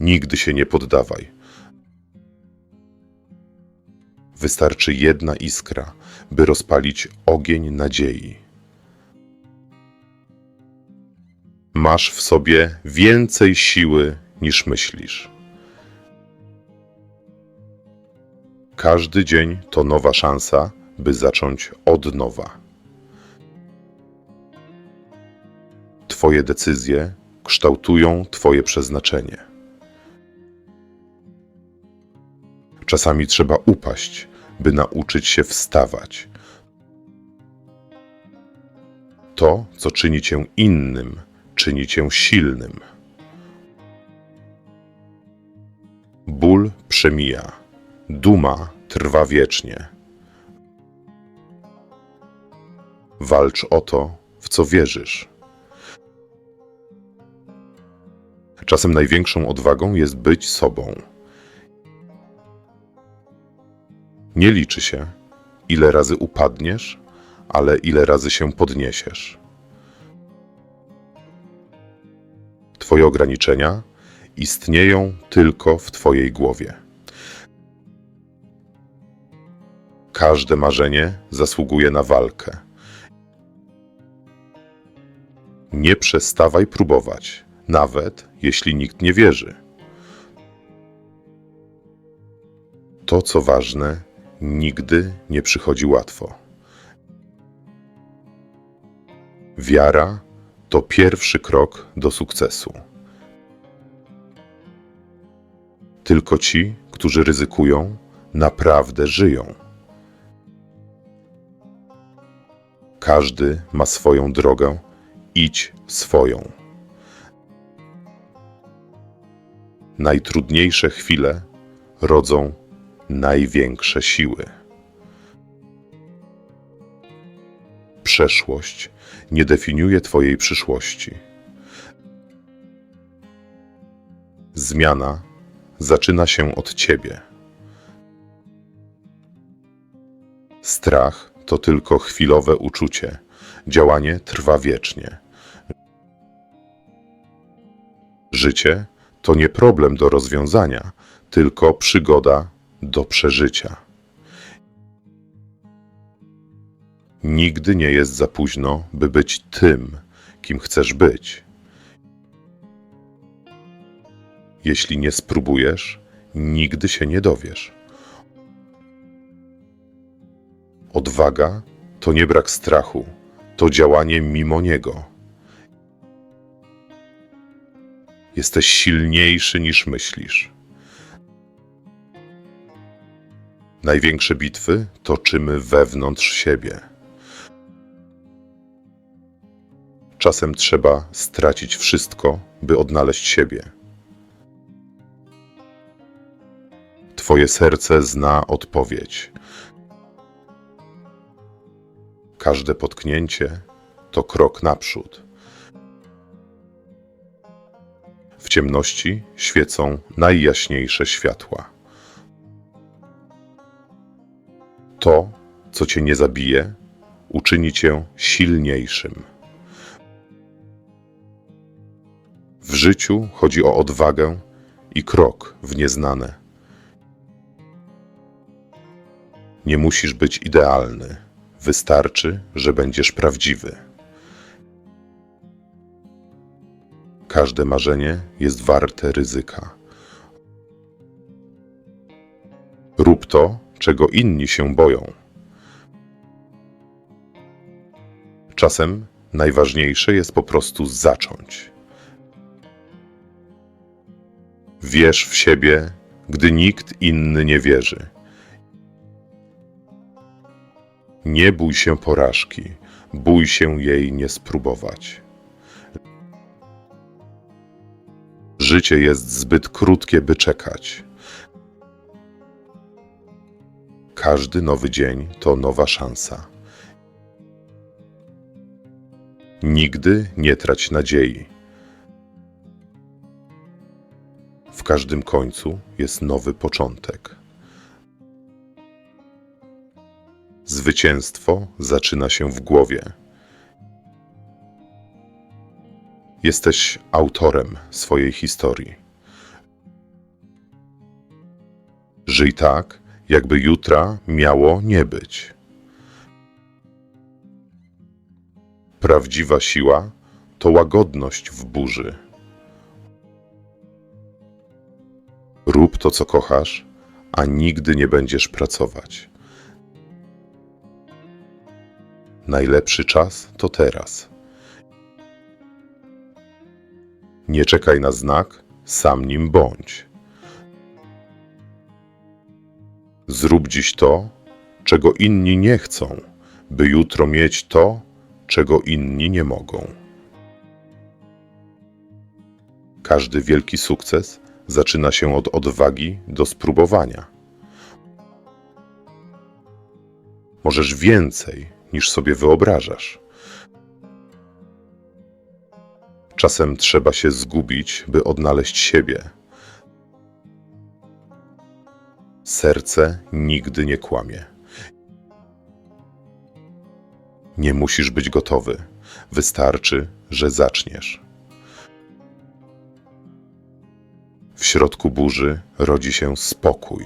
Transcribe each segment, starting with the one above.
Nigdy się nie poddawaj. Wystarczy jedna iskra, by rozpalić ogień nadziei. Masz w sobie więcej siły niż myślisz. Każdy dzień to nowa szansa, by zacząć od nowa. Twoje decyzje kształtują Twoje przeznaczenie. Czasami trzeba upaść, by nauczyć się wstawać. To, co czyni cię innym, czyni cię silnym. Ból przemija, duma trwa wiecznie. Walcz o to, w co wierzysz. Czasem największą odwagą jest być sobą. Nie liczy się, ile razy upadniesz, ale ile razy się podniesiesz. Twoje ograniczenia istnieją tylko w Twojej głowie. Każde marzenie zasługuje na walkę. Nie przestawaj próbować, nawet jeśli nikt nie wierzy. To, co ważne, nigdy nie przychodzi łatwo. Wiara to pierwszy krok do sukcesu. Tylko ci, którzy ryzykują, naprawdę żyją. Każdy ma swoją drogę, idź swoją. Najtrudniejsze chwile rodzą największe siły. Przeszłość nie definiuje Twojej przyszłości. Zmiana zaczyna się od Ciebie. Strach to tylko chwilowe uczucie, działanie trwa wiecznie. Życie to nie problem do rozwiązania, tylko przygoda do przeżycia. Nigdy nie jest za późno, by być tym, kim chcesz być. Jeśli nie spróbujesz, nigdy się nie dowiesz. Odwaga to nie brak strachu, to działanie mimo niego. Jesteś silniejszy niż myślisz. Największe bitwy toczymy wewnątrz siebie. Czasem trzeba stracić wszystko, by odnaleźć siebie. Twoje serce zna odpowiedź. Każde potknięcie to krok naprzód. W ciemności świecą najjaśniejsze światła. To, co cię nie zabije, uczyni cię silniejszym. W życiu chodzi o odwagę i krok w nieznane. Nie musisz być idealny, wystarczy, że będziesz prawdziwy. Każde marzenie jest warte ryzyka. Rób to, czego inni się boją. Czasem najważniejsze jest po prostu zacząć. Wierz w siebie, gdy nikt inny nie wierzy. Nie bój się porażki, bój się jej nie spróbować. Życie jest zbyt krótkie, by czekać. Każdy nowy dzień to nowa szansa. Nigdy nie trać nadziei. W każdym końcu jest nowy początek. Zwycięstwo zaczyna się w głowie. Jesteś autorem swojej historii. Żyj tak, jakby jutra miało nie być. Prawdziwa siła to łagodność w burzy. Rób to, co kochasz, a nigdy nie będziesz pracować. Najlepszy czas to teraz. Nie czekaj na znak, sam nim bądź. Zrób dziś to, czego inni nie chcą, by jutro mieć to, czego inni nie mogą. Każdy wielki sukces zaczyna się od odwagi do spróbowania. Możesz więcej niż sobie wyobrażasz. Czasem trzeba się zgubić, by odnaleźć siebie. Serce nigdy nie kłamie. Nie musisz być gotowy, wystarczy, że zaczniesz. W środku burzy rodzi się spokój.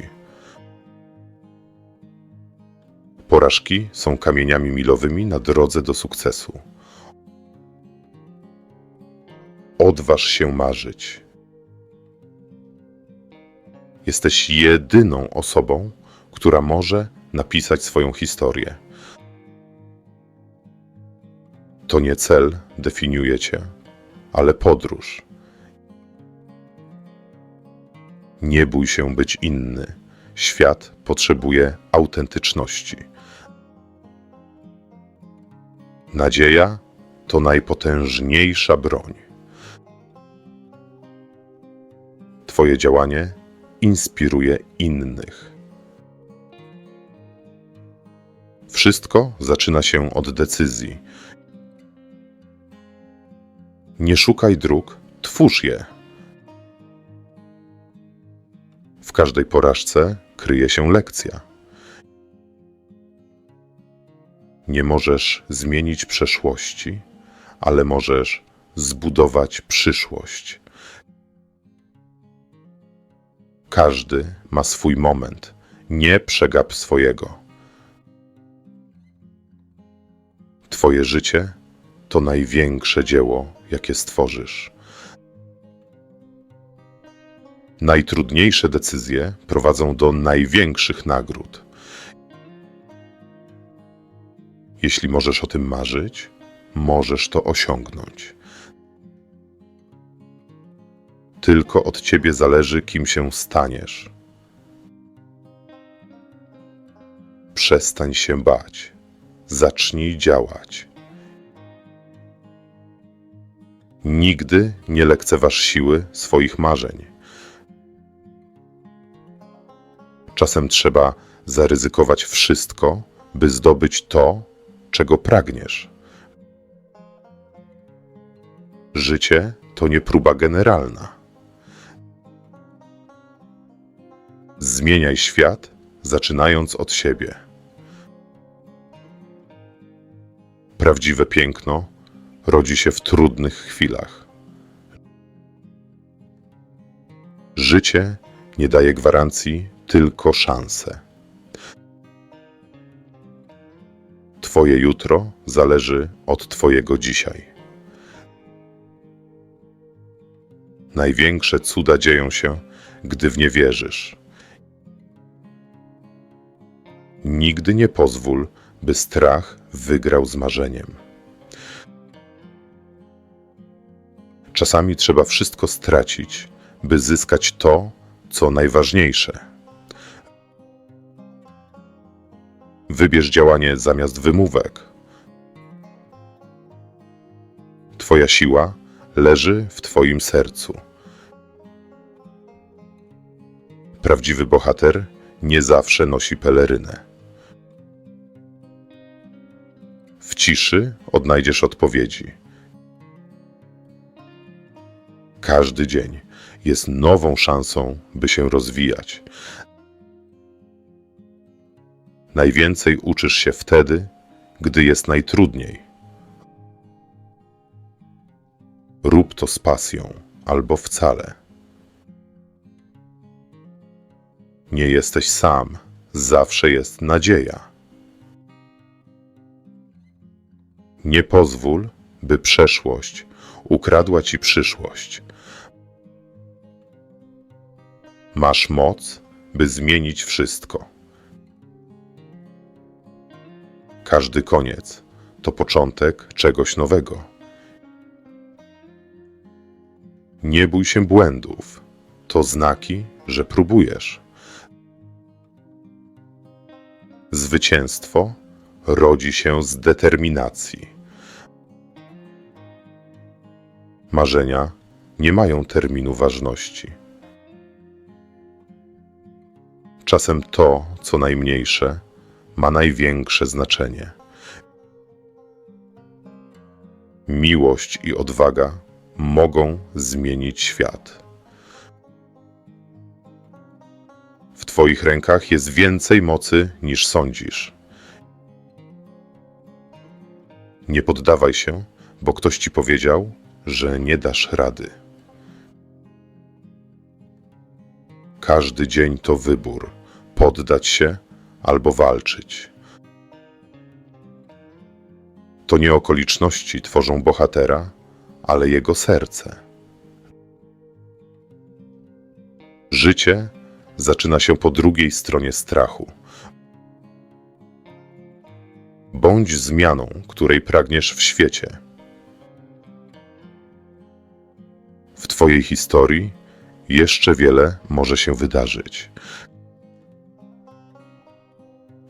Porażki są kamieniami milowymi na drodze do sukcesu. Odważ się marzyć. Jesteś jedyną osobą, która może napisać swoją historię. To nie cel definiuje cię, ale podróż. Nie bój się być inny. Świat potrzebuje autentyczności. Nadzieja to najpotężniejsza broń. Twoje działanie inspiruje innych. Wszystko zaczyna się od decyzji. Nie szukaj dróg, twórz je. W każdej porażce kryje się lekcja. Nie możesz zmienić przeszłości, ale możesz zbudować przyszłość. Każdy ma swój moment. Nie przegap swojego. Twoje życie to największe dzieło, jakie stworzysz. Najtrudniejsze decyzje prowadzą do największych nagród. Jeśli możesz o tym marzyć, możesz to osiągnąć. Tylko od ciebie zależy, kim się staniesz. Przestań się bać. Zacznij działać. Nigdy nie lekceważ siły swoich marzeń. Czasem trzeba zaryzykować wszystko, by zdobyć to, czego pragniesz. Życie to nie próba generalna. Zmieniaj świat, zaczynając od siebie. Prawdziwe piękno rodzi się w trudnych chwilach. Życie nie daje gwarancji, tylko szanse. Twoje jutro zależy od Twojego dzisiaj. Największe cuda dzieją się, gdy w nie wierzysz. Nigdy nie pozwól, by strach wygrał z marzeniem. Czasami trzeba wszystko stracić, by zyskać to, co najważniejsze. Wybierz działanie zamiast wymówek. Twoja siła leży w Twoim sercu. Prawdziwy bohater nie zawsze nosi pelerynę. W ciszy odnajdziesz odpowiedzi. Każdy dzień jest nową szansą, by się rozwijać. Najwięcej uczysz się wtedy, gdy jest najtrudniej. Rób to z pasją albo wcale. Nie jesteś sam, zawsze jest nadzieja. Nie pozwól, by przeszłość ukradła ci przyszłość. Masz moc, by zmienić wszystko. Każdy koniec to początek czegoś nowego. Nie bój się błędów, to znaki, że próbujesz. Zwycięstwo rodzi się z determinacji. Marzenia nie mają terminu ważności. Czasem to, co najmniejsze, ma największe znaczenie. Miłość i odwaga mogą zmienić świat. W Twoich rękach jest więcej mocy niż sądzisz. Nie poddawaj się, bo ktoś ci powiedział, że nie dasz rady. Każdy dzień to wybór poddać się albo walczyć. To nie okoliczności tworzą bohatera, ale jego serce. Życie zaczyna się po drugiej stronie strachu. Bądź zmianą, której pragniesz w świecie. W Twojej historii jeszcze wiele może się wydarzyć.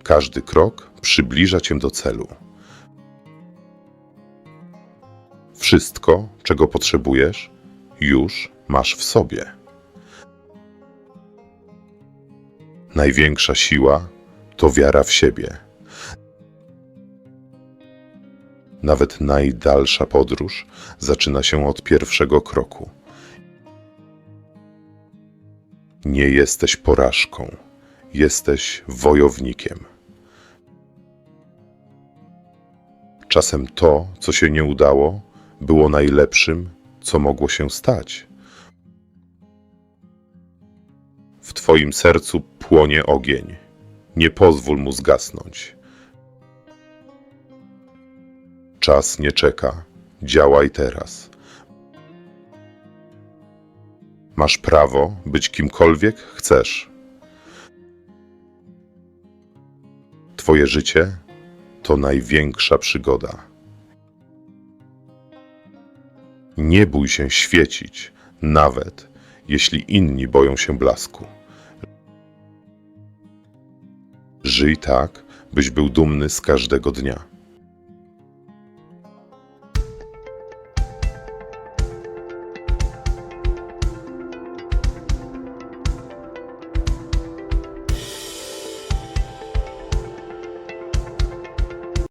Każdy krok przybliża Cię do celu. Wszystko, czego potrzebujesz, już masz w sobie. Największa siła to wiara w siebie. Nawet najdalsza podróż zaczyna się od pierwszego kroku. Nie jesteś porażką, jesteś wojownikiem. Czasem to, co się nie udało, było najlepszym, co mogło się stać. W Twoim sercu płonie ogień. Nie pozwól mu zgasnąć. Czas nie czeka. Działaj teraz. Masz prawo być kimkolwiek chcesz. Twoje życie to największa przygoda. Nie bój się świecić, nawet jeśli inni boją się blasku. Żyj tak, byś był dumny z każdego dnia.